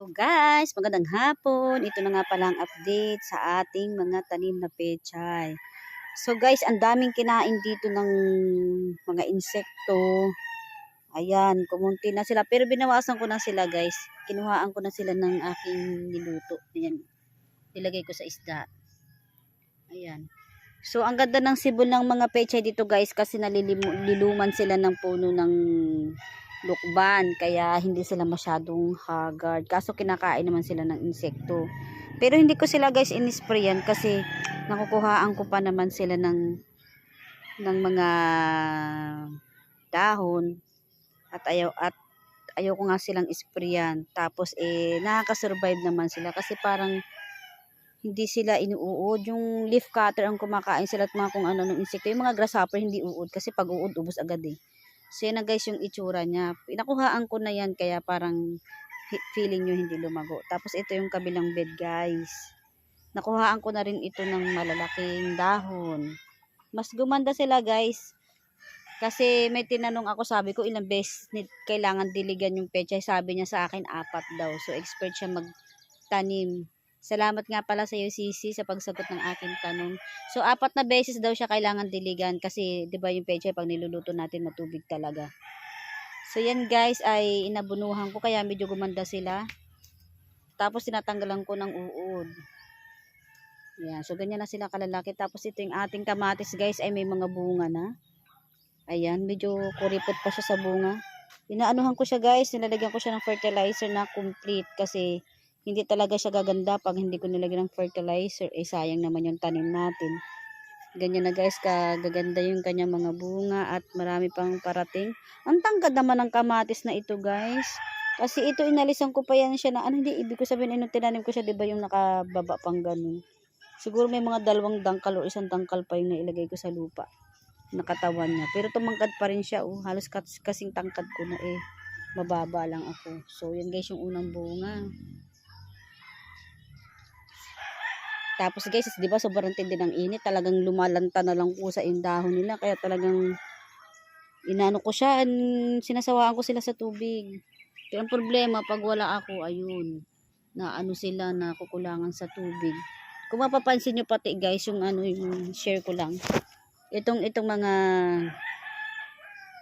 So guys, magandang hapon. Ito na nga pala ang update sa ating mga tanim na pechay. So guys, ang daming kinain dito ng mga insekto. Ayan, kumunti na sila. Pero binawasan ko na sila guys. Kinuhaan ko na sila ng aking niluto. Ayan, nilagay ko sa isda. Ayan. So, ang ganda ng sibol ng mga pechay dito guys kasi naliluman sila ng puno ng lukban kaya hindi sila masyadong haggard. Kaso kinakain naman sila ng insekto. Pero hindi ko sila guys inisprayan kasi nakukuhaan ko pa naman sila ng ng mga dahon. At ayaw at ayaw ko nga silang isprayan tapos eh nakaka-survive naman sila kasi parang hindi sila inuud yung leaf cutter ang kumakain sila at mga kung ano ng insekto. Yung mga grasshopper hindi uud kasi pag uud ubos agad eh So, yan na guys yung itsura niya. Pinakuhaan ko na yan kaya parang feeling nyo hindi lumago. Tapos, ito yung kabilang bed guys. Nakuhaan ko na rin ito ng malalaking dahon. Mas gumanda sila guys. Kasi may tinanong ako, sabi ko ilang beses kailangan diligan yung pechay. Sabi niya sa akin, apat daw. So, expert siya magtanim. Salamat nga pala sa iyo, Sisi, sa pagsagot ng aking tanong. So, apat na beses daw siya kailangan diligan kasi, di ba yung peche, pag niluluto natin, matubig talaga. So, yan guys, ay inabunuhan ko, kaya medyo gumanda sila. Tapos, tinatanggalan ko ng uod. Yan, so ganyan na sila kalalaki. Tapos, ito yung ating kamatis, guys, ay may mga bunga na. Ayan, medyo kuripot pa siya sa bunga. Inaanuhan ko siya, guys. Nilalagyan ko siya ng fertilizer na complete kasi hindi talaga siya gaganda pag hindi ko nilagyan ng fertilizer. Eh, sayang naman yung tanim natin. Ganyan na guys, kagaganda yung kanyang mga bunga at marami pang parating. Ang tangkad naman ng kamatis na ito guys. Kasi ito inalisan ko pa yan siya na, ano hindi, ibig ko sabihin, inong tinanim ko siya, di ba yung nakababa pang ganun. Siguro may mga dalawang dangkal o isang dangkal pa yung nailagay ko sa lupa. Nakatawan niya. Pero tumangkad pa rin siya, oh. halos kasing tangkad ko na eh. Mababa lang ako. So, yan guys yung unang bunga. Tapos guys, 'di ba sobrang tindi ng init, talagang lumalanta na lang po sa yung dahon nila kaya talagang inano ko siya, sinasawaan ko sila sa tubig. Pero ang problema pag wala ako, ayun, na ano sila na kukulangan sa tubig. Kung mapapansin niyo pati guys, yung ano yung share ko lang. Itong itong mga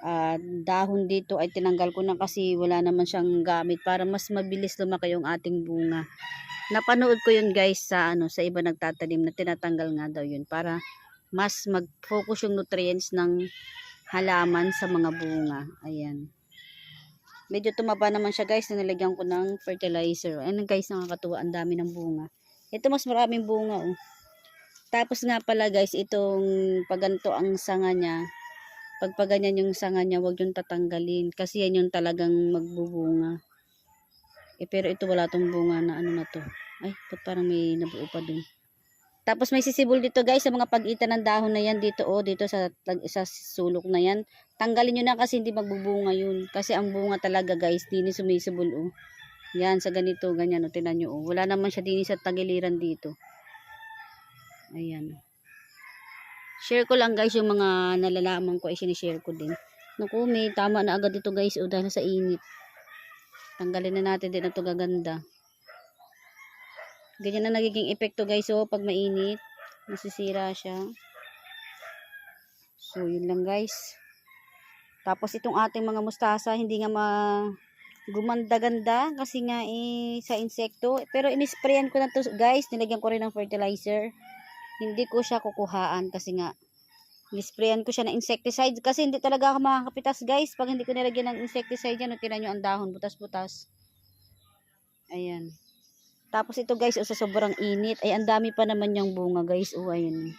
uh, dahon dito ay tinanggal ko na kasi wala naman siyang gamit para mas mabilis lumaki yung ating bunga napanood ko yun guys sa ano sa iba nagtatanim na tinatanggal nga daw yun para mas mag-focus yung nutrients ng halaman sa mga bunga. Ayan. Medyo tumaba naman siya guys na nilagyan ko ng fertilizer. Ayan guys nakakatuwa ang dami ng bunga. Ito mas maraming bunga oh. Tapos nga pala guys itong paganto ang sanga niya. Pag paganyan yung sanga niya wag yung tatanggalin kasi yan yung talagang magbubunga. Eh, pero ito wala tong bunga na ano na to. Ay, ba't parang may nabuo pa dun. Tapos may sisibol dito guys sa mga pagitan ng dahon na yan dito oh dito sa sa sulok na yan. Tanggalin niyo na kasi hindi magbubunga yun. Kasi ang bunga talaga guys, dini sumisibol oh. Yan sa ganito, ganyan oh, tinan niyo oh. Wala naman siya dini sa tagiliran dito. Ayan. Share ko lang guys yung mga nalalaman ko ay sinishare ko din. Naku, may tama na agad ito guys oh dahil sa init. Tanggalin na natin din ito gaganda. Ganyan na nagiging epekto guys. So, pag mainit, nasisira siya. So, yun lang guys. Tapos, itong ating mga mustasa, hindi nga ma gumanda-ganda kasi nga eh, sa insekto. Pero, inisprayan ko na to guys. Nilagyan ko rin ng fertilizer. Hindi ko siya kukuhaan kasi nga Nisprayan ko siya ng insecticide kasi hindi talaga ako makakapitas guys pag hindi ko nilagyan ng insecticide yan. Tinan nyo ang dahon, butas-butas. Ayan. Tapos ito guys, oh, sa sobrang init, ay ang dami pa naman yung bunga guys. Oh, ayan.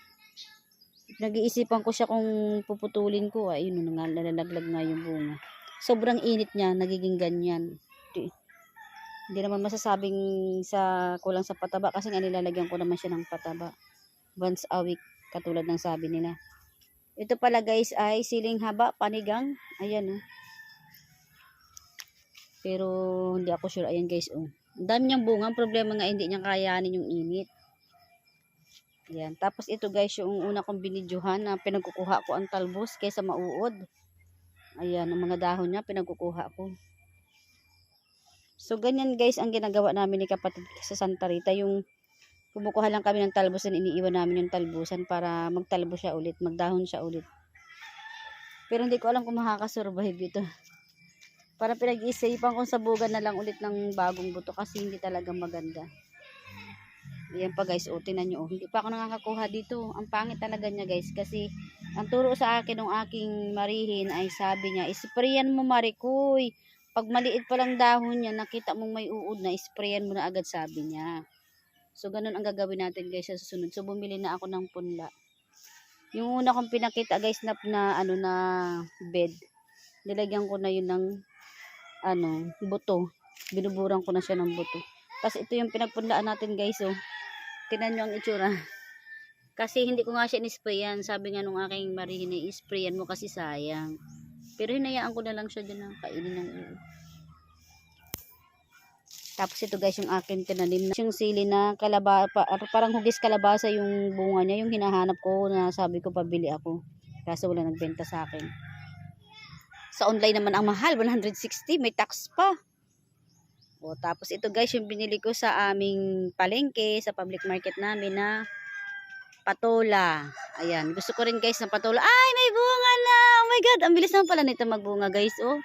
Nag-iisipan ko siya kung puputulin ko. Ayun, oh, nalalaglag nga yung bunga. Sobrang init niya, nagiging ganyan. Hindi naman masasabing sa kulang sa pataba kasi nga nilalagyan ko naman siya ng pataba. Once a week, katulad ng sabi nila. Ito pala guys ay siling haba, panigang. Ayan oh. Pero hindi ako sure. Ayan guys oh. Ang dami niyang bunga. Ang problema nga hindi niya kayanin yung init. Ayan. Tapos ito guys yung una kong binidyohan na pinagkukuha ko ang talbos kaysa mauod. Ayan. Ang mga dahon niya pinagkukuha ko. So, ganyan guys ang ginagawa namin ni kapatid sa Santa Rita. Yung kumukuha lang kami ng talbusan, iniiwan namin yung talbusan para magtalbos siya ulit, magdahon siya ulit. Pero hindi ko alam kung makakasurvive ito. Para pinag-iisipan kong sabugan na lang ulit ng bagong buto kasi hindi talaga maganda. Ayan pa guys, o tinan nyo, oh. hindi pa ako nakakakuha dito. Ang pangit talaga niya guys kasi ang turo sa akin ng aking marihin ay sabi niya, isprayan mo marikoy. Pag maliit pa lang dahon niya, nakita mong may uod na, isprayan mo na agad sabi niya. So, ganun ang gagawin natin guys sa susunod. So, bumili na ako ng punla. Yung una kong pinakita guys na, na ano na bed, nilagyan ko na yun ng ano, buto. Binuburan ko na siya ng buto. Tapos ito yung pinagpunlaan natin guys oh. Tinan nyo ang itsura. Kasi hindi ko nga siya in-sprayan. Sabi nga nung aking marihin, i-sprayan mo kasi sayang. Pero hinayaan ko na lang siya dyan kainin ng ulo. Tapos ito guys yung akin tinanim na yung sili na kalaba, pa, parang hugis kalabasa yung bunga niya. Yung hinahanap ko na sabi ko pabili ako. Kaso wala nagbenta sa akin. Sa online naman ang mahal, 160, may tax pa. O, tapos ito guys, yung binili ko sa aming palengke, sa public market namin na patola. Ayan, gusto ko rin guys ng patola. Ay, may bunga na! Oh my God, ang bilis naman pala nito magbunga guys, oh.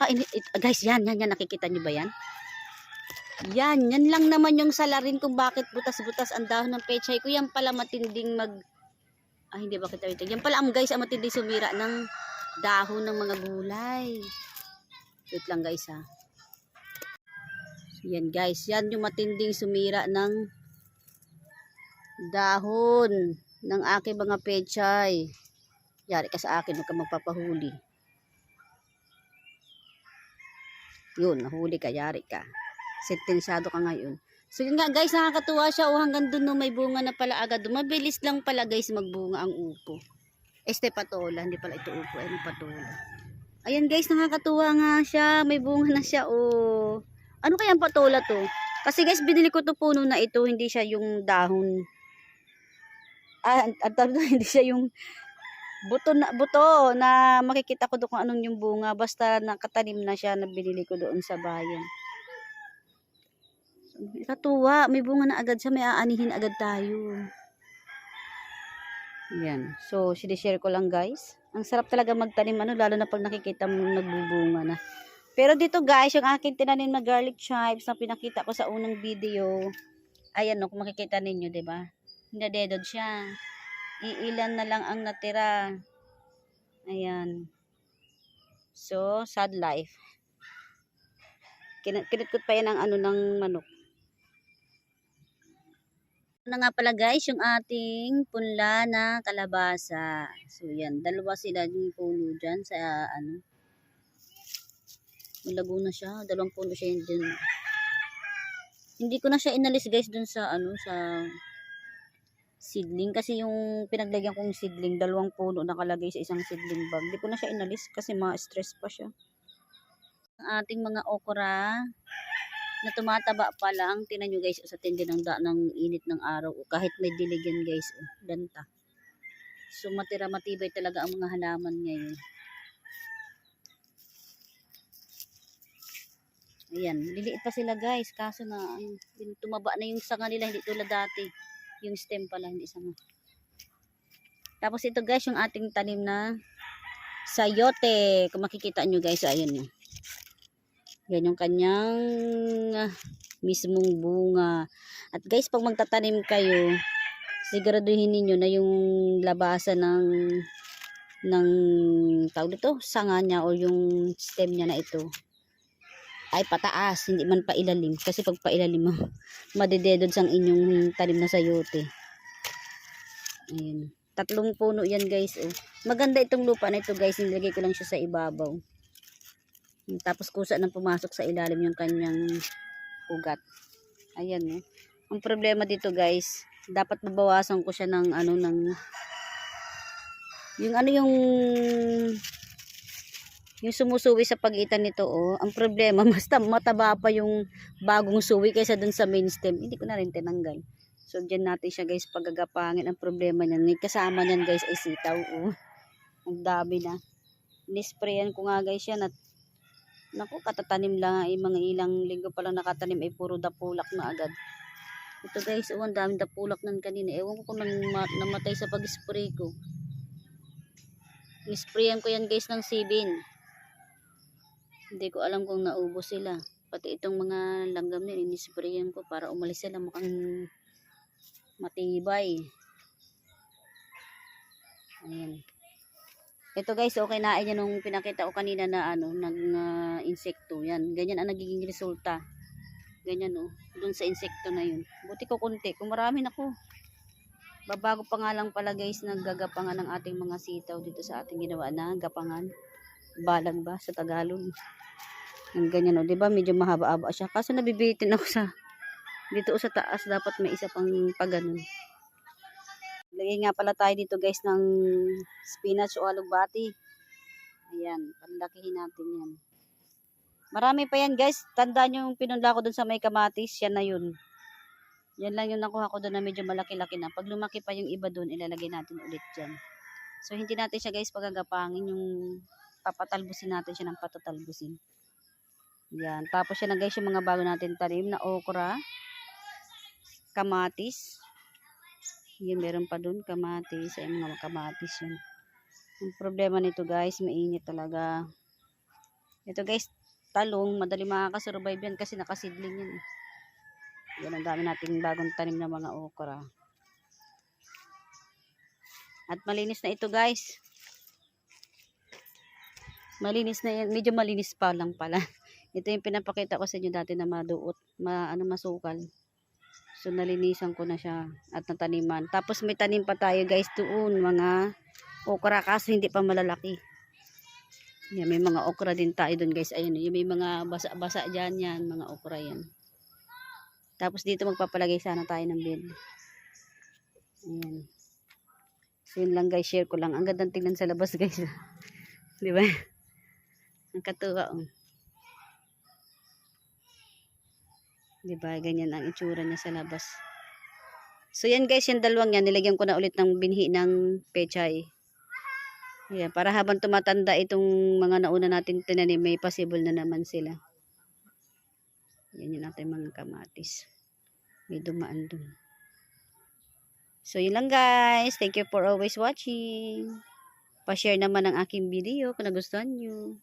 Ah, ini, it, guys, yan, yan, yan, nakikita nyo ba yan? Yan, yan lang naman yung salarin kung bakit butas-butas ang dahon ng pechay ko. Yan pala matinding mag... Ah, hindi ba kita ito? Yan pala ang guys, ang matinding sumira ng dahon ng mga gulay. Wait lang guys ha. Yan guys, yan yung matinding sumira ng dahon ng aking mga pechay. Yari ka sa akin, huwag ka magpapahuli. Yun, nahuli ka, yari ka. Sentensyado ka ngayon. So yun nga guys, nakakatuwa siya. O hanggang dun no, may bunga na pala agad. Mabilis lang pala guys magbunga ang upo. Este patola, hindi pala ito upo, ay patola. Ayan guys, nakakatuwa nga siya. May bunga na siya. Oh. Ano kaya ang patola to? Kasi guys, binili ko to puno na ito. Hindi siya yung dahon. Ah, tawag doon, hindi siya yung buto na buto na makikita ko doon kung anong yung bunga basta nakatanim na siya na binili ko doon sa bayan. Katuwa, may bunga na agad siya, may aanihin agad tayo. Yan. So, sinishare ko lang guys. Ang sarap talaga magtanim, ano, lalo na pag nakikita mo nagbubunga na. Pero dito guys, yung akin tinanim na garlic chives na pinakita ko sa unang video. Ayan no, kung makikita ninyo, ba? Nadedod siya. Iilan na lang ang natira. Ayan. So, sad life. Kin kinutkot pa yan ang ano ng manok. Na nga pala guys, yung ating punla na kalabasa. So yan, dalawa sila yung puno dyan sa ano. Malago na siya, dalawang puno siya yun dyan. Hindi ko na siya inalis guys dun sa ano, sa seedling. Kasi yung pinaglagyan kong seedling, dalawang puno nakalagay sa isang seedling bag. Hindi ko na siya inalis kasi ma-stress pa siya. Ang ating mga okra, na tumataba pa lang. Tinan nyo guys, sa tindi ng, da, ng init ng araw. O, kahit may dilig yan guys. O, danta. So matira matibay talaga ang mga halaman ngayon. Ayan, liliit pa sila guys. Kaso na, ayun, yun, tumaba na yung sanga nila. Hindi tulad dati. Yung stem pala, hindi sanga. Tapos ito guys, yung ating tanim na sayote. Kung makikita nyo guys, ayun yun. Yan yung kanyang ah, mismong bunga. At guys, pag magtatanim kayo, siguraduhin niyo na yung labasan ng ng tawag dito, sanga niya o yung stem niya na ito ay pataas, hindi man pailalim. Kasi pag pailalim madededod sang inyong tanim na sayote. Ayun. Tatlong puno yan guys. Oh. Maganda itong lupa na ito guys. Nilagay ko lang siya sa ibabaw. Tapos kusa nang pumasok sa ilalim yung kanyang ugat. Ayan eh. Ang problema dito guys, dapat mabawasan ko siya ng ano ng yung ano yung yung sumusuwi sa pagitan nito oh. Ang problema basta mataba pa yung bagong suwi kaysa dun sa main stem. Hindi ko na rin tinanggal. So diyan natin siya guys pagagapangin. Ang problema niyan, kasama niyan guys ay sitaw oh. Ang dami na. Nisprayan ko nga guys yan at Naku, katatanim lang. Ay, mga ilang linggo pa lang nakatanim ay puro dapulak na agad. Ito guys, oh, ang daming dapulak nan kanina. Ewan ko kung namatay sa pag-spray ko. Nisprayan ko yan guys ng sibin. Hindi ko alam kung naubos sila. Pati itong mga langgam nila, inisprayan ko para umalis sila mukhang matibay. Ayan. Ito guys, okay na yan nung pinakita ko kanina na ano, ng ah, insekto. Yan, ganyan ang nagiging resulta. Ganyan oh, dun sa insekto na yun. Buti ko kunti, kung marami na ko. Babago pa nga lang pala guys, naggagapangan ng ating mga sitaw dito sa ating ginawa na gapangan. Balag ba sa Tagalog? Ang ganyan oh, 'di ba? Medyo mahaba-haba siya. Kaso nabibitin ako sa dito sa taas dapat may isa pang paganon. Lagay nga pala tayo dito guys ng spinach o alugbati. Ayan, panlakihin natin yan. Marami pa yan guys. Tandaan yung pinunda ko dun sa may kamatis. Yan na yun. Yan lang yung nakuha ko doon na medyo malaki-laki na. Pag lumaki pa yung iba doon, ilalagay natin ulit dyan. So, hindi natin siya guys pagagapangin yung papatalbusin natin siya ng patatalbusin. Yan. Tapos yan na guys yung mga bago natin tanim na okra, kamatis. Yan, meron pa doon kamatis. Ay, mga kamatis yun. Ang problema nito guys, mainit talaga. Ito guys, talong, madali makakasurvive yan kasi nakasidling yan. eh. Yan ang dami nating bagong tanim na mga okra. At malinis na ito guys. Malinis na yan. Medyo malinis pa lang pala. Ito yung pinapakita ko sa inyo dati na maduot, ma, ano, masukal. So nalinisan ko na siya at nataniman. Tapos may tanim pa tayo guys doon mga okra kaso hindi pa malalaki. Yan, may mga okra din tayo doon guys. Ayun, yung may mga basa-basa dyan yan, mga okra yan. Tapos dito magpapalagay sana tayo ng bed. Ayan. So yun lang guys, share ko lang. Ang gandang tingnan sa labas guys. Di ba? Ang katuwa oh. Di ba? Ganyan ang itsura niya sa labas. So yan guys, yung dalawang yan, nilagyan ko na ulit ng binhi ng pechay. Ayan, para habang tumatanda itong mga nauna natin tinanim, may possible na naman sila. Yan yun natin mga kamatis. May dumaan dun. So yun lang guys. Thank you for always watching. Pa-share naman ang aking video kung nagustuhan nyo.